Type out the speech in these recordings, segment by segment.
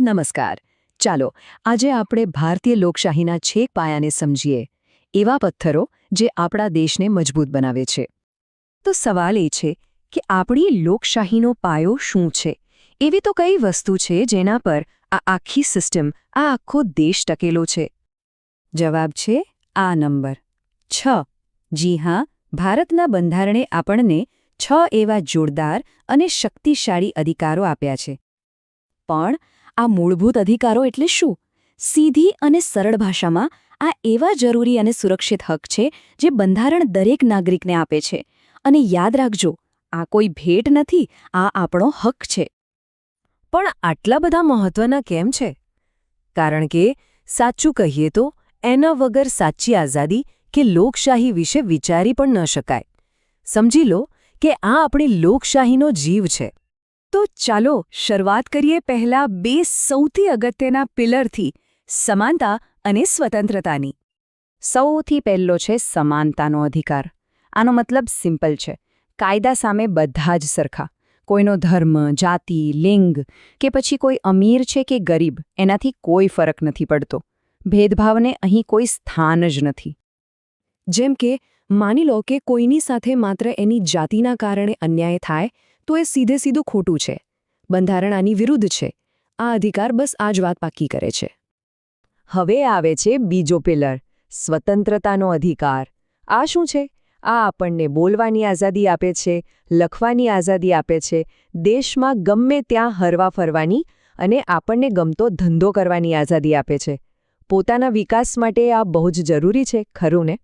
નમસ્કાર. ચાલો, આજે આપણે ભારતીય લોકશાહીના છેક પાયાને સમજીએ. એવા પથ્થરો જે આપણા દેશને મજબૂત બનાવે છે. તો સવાલ એ છે કે આપણી લોકશાહીનો પાયો શું છે? એવી તો કઈ વસ્તુ છે જેના પર આ આખી સિસ્ટમ, આ આખો દેશ ટકેલો છે? જવાબ છે આ નંબર. છ. જી હા, ભારતના બંધારણે આપણને છ એવા જોરદાર અને શક્તિશાળી અધિકારો આપ્યા છે. પણ આ મૂળભૂત અધિકારો એટલે શું? સીધી અને સરળ ભાષામાં આ એવા જરૂરી અને સુરક્ષિત હક છે જે બંધારણ દરેક નાગરિકને આપે છે. અને યાદ રાખજો, આ કોઈ ભેટ નથી, આ આપણો હક છે. પણ આટલા બધા મહત્વના કેમ છે? કારણ કે સાચું કહીએ તો, એના વગર સાચી આઝાદી કે લોકશાહી વિશે વિચારી પણ ન શકાય. સમજી લો કે આ આપણી લોકશાહીનો જીવ છે. તો ચાલો શરૂઆત કરીએ પહેલા બે સૌથી અગત્યના પિલરથી, સમાનતા અને સ્વતંત્રતાની. સૌથી પહેલો છે સમાનતાનો અધિકાર. આનો મતલબ સિમ્પલ છે. કાયદા સામે બધા જ સરખા. કોઈનો ધર્મ, જાતિ, લિંગ કે પછી કોઈ અમીર છે કે ગરીબ, એનાથી કોઈ ફરક નથી પડતો. ભેદભાવને અહીં કોઈ સ્થાન જ નથી. જેમ કે, માની લો કે કોઈની સાથે માત્ર એની જાતિના કારણે અન્યાય થાય તો એ સીધે સીધું ખોટું છે. બંધારણ આની વિરુદ્ધ છે. આ અધિકાર બસ આ જ વાત પાકી કરે છે. હવે આવે છે બીજો પિલર, સ્વતંત્રતાનો અધિકાર. આ શું છે? આ આપણને બોલવાની આઝાદી આપે છે, લખવાની આઝાદી આપે છે, દેશમાં ગમે ત્યાં હરવા ફરવાની અને આપણને ગમતો ધંધો કરવાની આઝાદી આપે છે. પોતાના વિકાસ માટે આ બહુ જ જરૂરી છે, ખરું ને?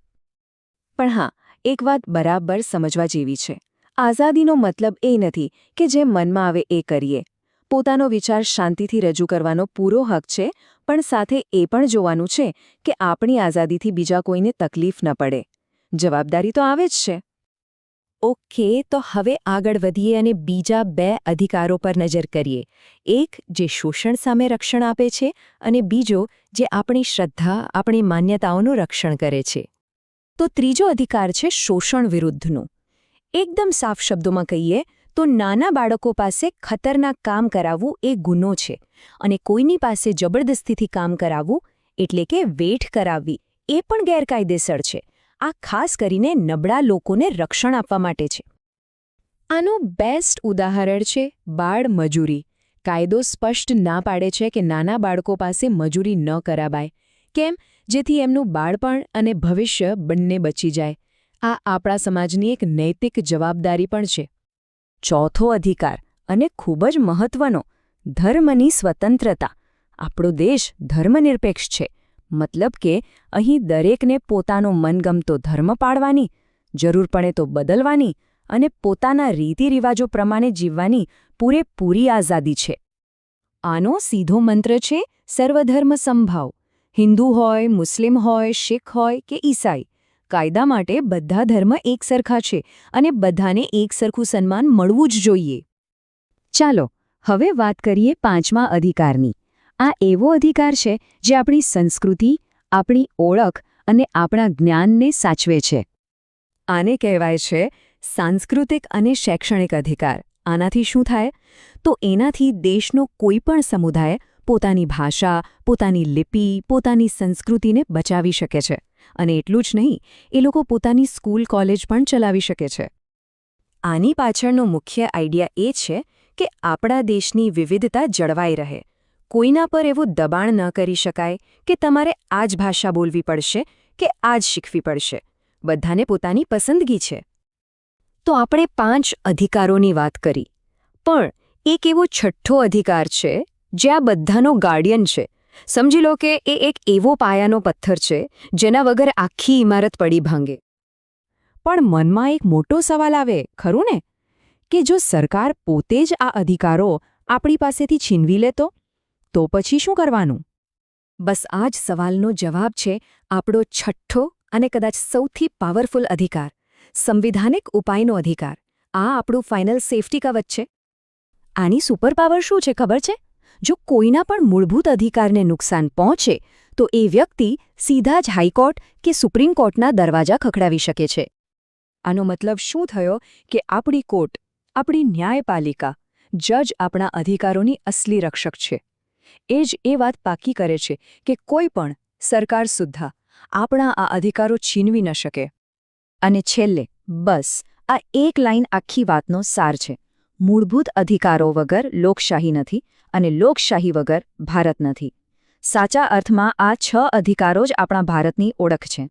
પણ હા, એક વાત બરાબર સમજવા જેવી છે. આઝાદીનો મતલબ એ નથી કે જે મનમાં આવે એ કરીએ. પોતાનો વિચાર શાંતિથી રજૂ કરવાનો પૂરો હક છે, પણ સાથે એ પણ જોવાનું છે કે આપણી આઝાદીથી બીજા કોઈને તકલીફ ન પડે. જવાબદારી તો આવે જ છે. ઓકે, તો હવે આગળ વધીએ અને બીજા બે અધિકારો પર નજર કરીએ. એક, જે શોષણ સામે રક્ષણ આપે છે અને બીજો, જે આપણી શ્રદ્ધા, આપણી માન્યતાઓનું રક્ષણ કરે છે. તો ત્રીજો અધિકાર છે શોષણ વિરુદ્ધનું. એકદમ સાફ શબ્દોમાં કહીએ, તો નાના બાળકો પાસે ખતરનાક કામ કરાવવું એ ગુનો છે અને કોઈની પાસે જબરદસ્તીથી કામ કરાવવું, એટલે કે વેઠ કરાવવી, એ પણ ગેરકાયદેસર છે. આ ખાસ કરીને નબળા લોકોને રક્ષણ આપવા માટે છે. આનું બેસ્ટ ઉદાહરણ છે બાળ મજૂરી. કાયદો સ્પષ્ટ ના પાડે છે કે નાના બાળકો પાસે મજૂરી ન કરાવાય. કેમ? જેથી એમનું બાળપણ અને ભવિષ્ય બંને બચી જાય. આ આપણા સમાજની એક નૈતિક જવાબદારી પણ છે. ચોથો અધિકાર અને ખૂબ જ મહત્વનો, ધર્મની સ્વતંત્રતા. આપણો દેશ ધર્મનિરપેક્ષ છે. મતલબ કે અહીં દરેકને પોતાનો મનગમતો ધર્મ પાળવાની જરૂર પડે તો બદલવાની અને પોતાના રીતિરિવાજો પ્રમાણે જીવવાની પૂરેપૂરી આઝાદી છે. આનો સીધો મંત્ર છે, સર્વધર્મ સંભાવ. હિન્દુ હોય, મુસ્લિમ હોય, શીખ હોય કે ઈસાઈ કાયદા માટે બધા ધર્મ એકસરખા છે અને બધાને એકસરખું સન્માન મળવું જ જોઈએ. ચાલો, હવે વાત કરીએ પાંચમા અધિકારની. આ એવો અધિકાર છે જે આપણી સંસ્કૃતિ, આપણી ઓળખ અને આપણા જ્ઞાનને સાચવે છે. આને કહેવાય છે સાંસ્કૃતિક અને શૈક્ષણિક અધિકાર. આનાથી શું થાય? તો એનાથી દેશનો કોઈ પણ સમુદાય પોતાની ભાષા, પોતાની લિપિ, પોતાની સંસ્કૃતિને બચાવી શકે છે. અને એટલું જ નહીં, એ લોકો પોતાની સ્કૂલ કોલેજ પણ ચલાવી શકે છે. આની પાછળનો મુખ્ય આઈડિયા એ છે કે આપણા દેશની વિવિધતા જળવાઈ રહે. કોઈના પર એવું દબાણ ન કરી શકાય કે તમારે આ જ ભાષા બોલવી પડશે કે આ જ શીખવી પડશે. બધાને પોતાની પસંદગી છે. તો આપણે પાંચ અધિકારોની વાત કરી. પણ એક એવો છઠ્ઠો અધિકાર છે, જે આ બધાનો ગાર્ડિયન છે. સમજી લો કે એ એક એવો પાયાનો પથ્થર છે, જેના વગર આખી ઇમારત પડી ભાંગે. પણ મનમાં એક મોટો સવાલ આવે, ખરું ને? કે જો સરકાર પોતે જ આ અધિકારો આપણી પાસેથી છીનવી લેતો તો? પછી શું કરવાનું? બસ આ જ સવાલનો જવાબ છે આપણો છઠ્ઠો અને કદાચ સૌથી પાવરફુલ અધિકાર, સંવિધાનિક ઉપાયનો અધિકાર. આ આપણું ફાઇનલ સેફટી કવચ છે. આની સુપરપાવર શું છે, ખબર છે? જો કોઈના પણ મૂળભૂત અધિકારને નુકસાન પહોંચે, તો એ વ્યક્તિ સીધા જ હાઈકોર્ટ કે સુપ્રીમ કોર્ટના દરવાજા ખખડાવી શકે છે. આનો મતલબ શું થયો કે આપણી કોર્ટ, આપણી ન્યાયપાલિકા, જજ આપણા અધિકારોની અસલી રક્ષક છે. એ જ એ વાત પાકી કરે છે કે કોઈ પણ સરકાર સુદ્ધા આપણા આ અધિકારો છીનવી ન શકે. અને છેલ્લે, બસ, આ એક લાઈન આખી વાતનો સાર છે. મૂળભૂત અધિકારો વગર લોકશાહી નથી અને લોકશાહી વગર ભારત નથી. સાચા અર્થમાં આ છ અધિકારો જ આપણા ભારતની ઓળખ છે.